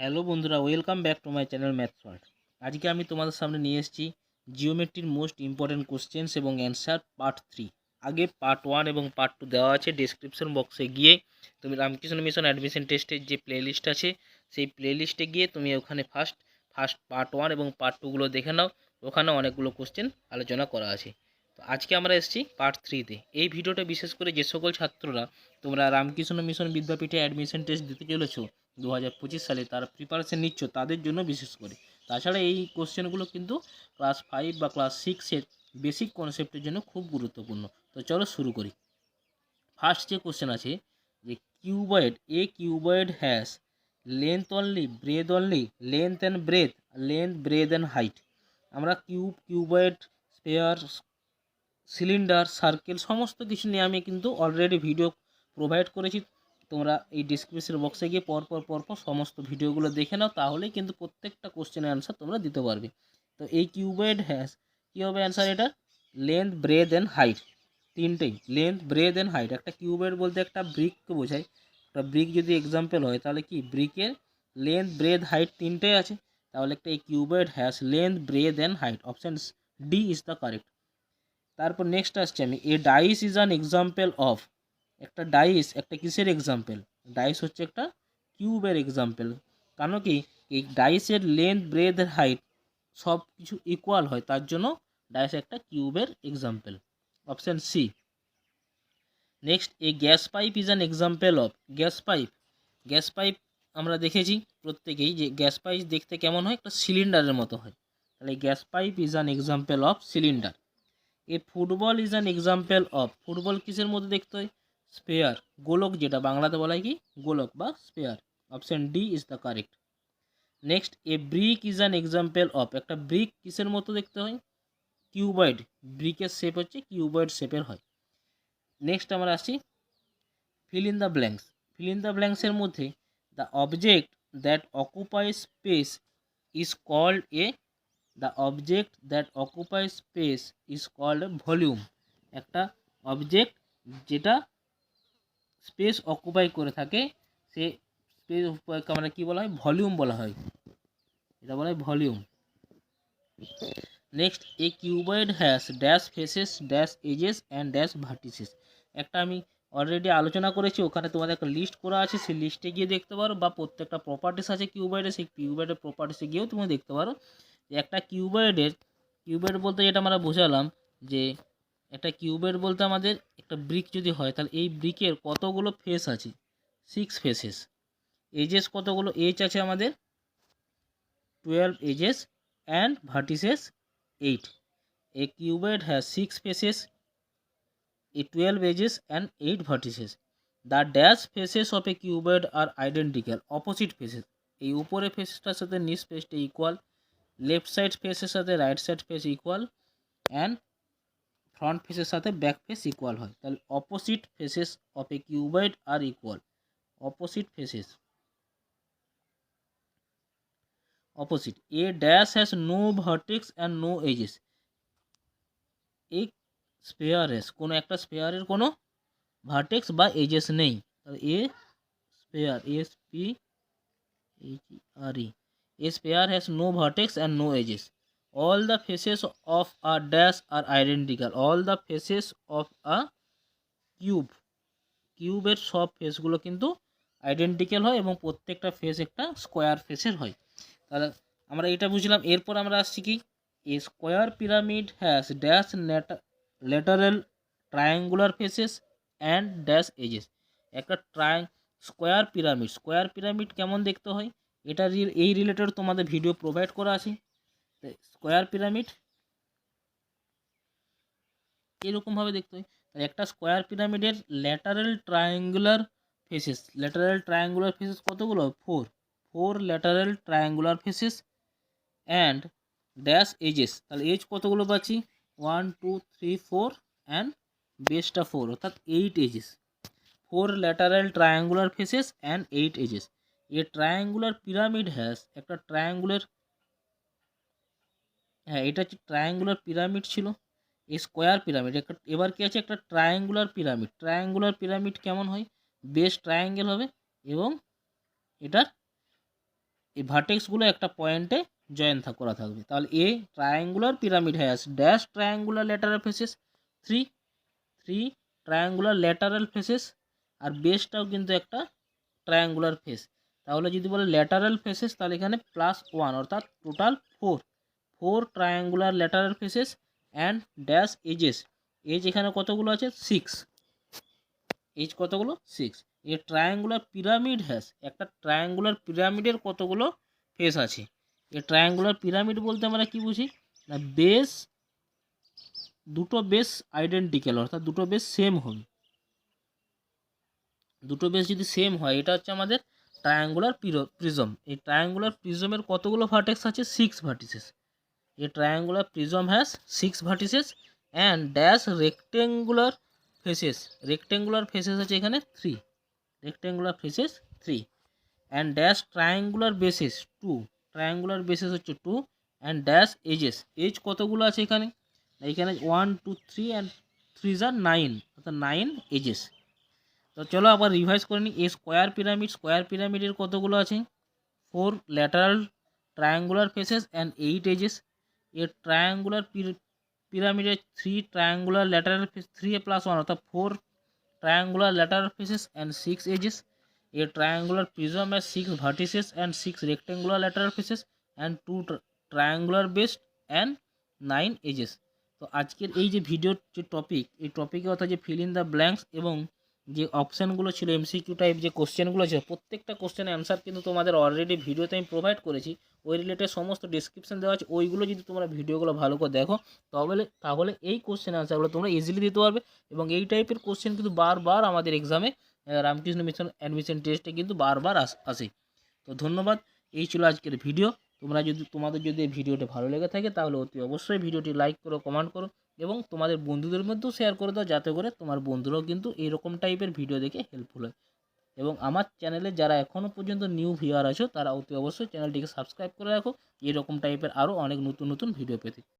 Hello বন্ধুরা welcome back to my channel math world আজকে আমি তোমাদের সামনে নিয়ে এসেছি জিওমেট্রির মোস্ট ইম্পর্ট্যান্ট কোশ্চেন্স এবং অ্যান্সার পার্ট থ্রি আগে পার্ট ওয়ান এবং পার্ট টু দেওয়া আছে ডিসক্রিপশন বক্সে গিয়ে। তুমি রামকৃষ্ণ মিশন অ্যাডমিশন টেস্টের যে প্লেলিস্ট আছে, সেই প্লেলিস্টে গিয়ে তুমি ওখানে ফার্স্ট ফার্স্ট পার্ট ওয়ান এবং পার্ট টুগুলো দেখে নাও। ওখানে অনেকগুলো কোশ্চেন আলোচনা করা আছে। তো আজকে আমরা এসেছি পার্ট থ্রিতে এই ভিডিওটা বিশেষ করে যে সকল ছাত্ররা তোমরা রামকৃষ্ণ মিশন বিদ্যাপীঠে অ্যাডমিশন টেস্ট দিতে চলেছো দু হাজার পঁচিশ সালে তারা প্রিপারেশন নিচ্ছ তাদের জন্য বিশেষ করে। তাছাড়া এই কোশ্চেনগুলো কিন্তু ক্লাস ফাইভ বা ক্লাস সিক্সের বেসিক কনসেপ্টের জন্য খুব গুরুত্বপূর্ণ। তো চলো শুরু করি। ফার্স্ট যে কোশ্চেন আছে, যে cuboid a cuboid has length only breadth only length and breadth length breadth and height আমরা cube cuboid sphere cylinder circle সমস্ত কিছু নিয়ে আমি কিন্তু অলরেডি ভিডিও প্রোভাইড করেছি। তোমরা এই ডিসক্রিপশন বক্সে গিয়ে পরপর পরপর সমস্ত ভিডিওগুলো দেখে নাও, তাহলেই কিন্তু প্রত্যেকটা কোশ্চেনের অ্যান্সার তোমরা দিতে পারবে। তো এই কিউবয়েড হ্যাজ কী হবে অ্যান্সার এটা? লেন্থ ব্রেথ অ্যান্ড হাইট তিনটেই। লেন্থ ব্রেথ অ্যান্ড হাইট একটা কিউবয়েড বলতে একটা ব্রিককে বোঝায়। একটা ব্রিক যদি এক্সাম্পল হয়, তাহলে কি? ব্রিকের লেন্থ ব্রেথ হাইট তিনটেই আছে। তাহলে একটা এই cuboid has length breadth and height option D is the correct তারপর নেক্সট আসছে আমি। A dice is an example of একটা ডাইস একটা কিসের এক্সাম্পল ডাইস হচ্ছে একটা কিউবের এক্সাম্পল কেন কি? এই ডাইসের লেন্থ ব্রেথ হাইট সব কিছু ইকুয়াল হয়, তার জন্য ডাইস একটা কিউবের example option C next a gas pipe is an example of gas pipe gas pipe আমরা দেখেছি প্রত্যেকেই যে গ্যাস পাইপ দেখতে কেমন হয়? একটা সিলিন্ডারের মতো হয়। তাহলে gas pipe is an example of cylinder a football is an example of football কিসের মধ্যে দেখতে হয়? স্পেয়ার গোলক যেটা বাংলাতে বলা হয় কি? গোলক বা spare option D is the correct next a brick is an example of একটা ব্রিক কিসের মতো দেখতে হয়? কিউবয়েড ব্রিকের শেপ হচ্ছে কিউবয়েড শেপের হয়। নেক্সট আমরা আসছি fill in the blanks fill in the ব্ল্যাঙ্কসের মধ্যে the object that occupy space is called a the object that occupy space is called volume একটা অবজেক্ট যেটা স্পেস অকুপাই করে থাকে, সে স্পেস মানে কী বলা হয়? ভলিউম বলা হয়। এটা বলা হয় volume next a cuboid has dash faces dash edges and dash vertices একটা আমি অলরেডি আলোচনা করেছি, ওখানে তোমাদের একটা লিস্ট করা আছে, সেই লিস্টে গিয়ে দেখতে পারো, বা প্রত্যেকটা প্রপার্টিস আছে কিউবয়েডে সেই কিউবয়েডের প্রপার্টিসে গিয়েও তুমি দেখতে পারো যে একটা কিউবয়েডের কিউবয়েড বলতে যেটা আমরা বোঝালাম যে একটা কিউবের বলতে আমাদের একটা ব্রিক যদি হয়, তাহলে এই ব্রিকের কতগুলো ফেস আছে? সিক্স ফেসেস এজেস কতগুলো? এজ আছে আমাদের twelve edges and vertices eight a cuboid has six faces a twelve edges and eight vertices the dash faces of a cuboid are identical opposite faces এই উপরে ফেসটার সাথে নিচ ফেসটা equal left side ফেসের সাথে right side face equal and front ফেসের সাথে back face equal হয়। তাহলে opposite faces of a cuboid are equal opposite faces opposite a dash has no vertex and no edges এই স্পেয়ারেস কোনো একটা স্পেয়ারের কোনো ভার্টেক্স বা এজেস নেই। তাহলে এ spare S P H R E A spare has no vertex and no edges all the faces of a dash are identical. All the faces of a cube. কিউবের সব ফেসগুলো কিন্তু আইডেন্টিক্যাল হয় এবং প্রত্যেকটা face একটা square ফেসের হয়। তাহলে আমরা এটা বুঝলাম। এরপর আমরা আসছি কি? A square pyramid has dash lateral triangular faces and dash edges একটা ট্রায়াং স্কোয়ার পিরামিড স্কোয়ার পিরামিড কেমন দেখতে হয়? এটা এই রিলেটেড তোমাদের ভিডিও প্রোভাইড করা আছে। স্কোয়ার পিরামিড এরকমভাবে দেখতে হয়। তাহলে একটা স্কোয়ার পিরামিডের lateral triangular faces lateral triangular faces কতগুলো? Four four lateral triangular faces and dash edges তাহলে এজ কতগুলো পাচ্ছি? One two three four and বেসটা ফোর অর্থাৎ eight edges four lateral triangular faces and eight edges a triangular pyramid has একটা triangular হ্যাঁ এটা হচ্ছে ট্রায়াঙ্গুলার পিরামিড ছিল, এই স্কোয়ার পিরামিড এবার কি আছে? একটা ট্রায়াঙ্গুলার পিরামিড ট্রায়াঙ্গুলার পিরামিড কেমন হয়? বেস ট্রায়াঙ্গেল হবে এবং এটার এই ভার্টেক্সগুলো একটা পয়েন্টে জয়েন করা থাকবে। তাহলে a triangular pyramid has dash triangular lateral faces three three triangular lateral faces আর বেসটাও কিন্তু একটা ট্রায়াঙ্গুলার ফেস তাহলে যদি বলে ল্যাটারাল ফেসেস তাহলে এখানে প্লাস ওয়ান অর্থাৎ total four four triangular lateral faces and dash edges edge এখানে কতগুলো আছে? সিক্স এজ কতগুলো? Six a triangular pyramid has একটা ট্রায়াঙ্গুলার পিরামিডের কতগুলো ফেস আছে? এ ট্রায়াঙ্গুলার পিরামিড বলতে আমরা কি বুঝি? না বেস দুটো বেস আইডেন্টিক্যাল অর্থাৎ দুটো বেস সেম হবে। দুটো বেস যদি সেম হয়, এটা হচ্ছে আমাদের ট্রায়াঙ্গুলার প্রিজম এই ট্রায়াঙ্গুলার প্রিজমের কতগুলো ভার্টেক্স আছে? Six vertices a triangular prism has six vertices and dash rectangular faces rectangular faces আছে এখানে three rectangular faces three and dash triangular bases two triangular bases হচ্ছে two and dash edges edge কতগুলো আছে এখানে? এইখানে one two three and three jar nine অর্থাৎ nine edges তো চলো আবার রিভাইজ করে নিই। এ স্কোয়ার পিরামিড স্কোয়ার পিরামিডের কতগুলো আছে? Four lateral triangular faces and eight edges a triangular পিরামিডের three triangular lateral face three plus one অর্থাৎ four lateral faces and six edges a triangular prism has six vertices and six rectangular lateral faces and two tri- triangular base and nine edges তো আজকের এই যে ভিডিওর যে topic এই টপিকে অর্থাৎ যে ফিল ইন দ্য ব্ল্যাঙ্কস এবং যে অপশানগুলো ছিল এমসিকিউ টাইপ যে কোশ্চেনগুলো ছিল, প্রত্যেকটা কোশ্চেনের অ্যান্সার কিন্তু তোমাদের অলরেডি ভিডিওতে আমি প্রোভাইড করেছি। ওই রিলেটেড সমস্ত ডিসক্রিপশন দেওয়া আছে, ওইগুলো যদি তোমরা ভিডিওগুলো ভালো করে দেখো, তাহলে তাহলে এই কোশ্চেন অ্যান্সারগুলো তোমরা ইজিলি দিতে পারবে এবং এই টাইপের কোশ্চেন কিন্তু বারবার আমাদের এক্সামে রামকৃষ্ণ মিশন অ্যাডমিশন টেস্টে কিন্তু বারবার আসে তো ধন্যবাদ, এই ছিল আজকের ভিডিও তোমরা যদি, তোমাদের যদি এই ভিডিওটি ভালো লেগে থাকে, তাহলে অতি অবশ্যই ভিডিওটি লাইক করো কমেন্ট করো এবং তোমাদের বন্ধুদের মধ্যেও শেয়ার করে দাও, যাতে করে তোমার বন্ধুরাও কিন্তু এরকম টাইপের ভিডিও দেখে হেল্পফুল হয়। এবং আমার চ্যানেলে যারা এখনও পর্যন্ত নিউ ভিউয়ার আছো, তারা অতি অবশ্যই চ্যানেলটিকে সাবস্ক্রাইব করে রাখো। এরকম টাইপের আরও অনেক নতুন নতুন ভিডিও পেতে।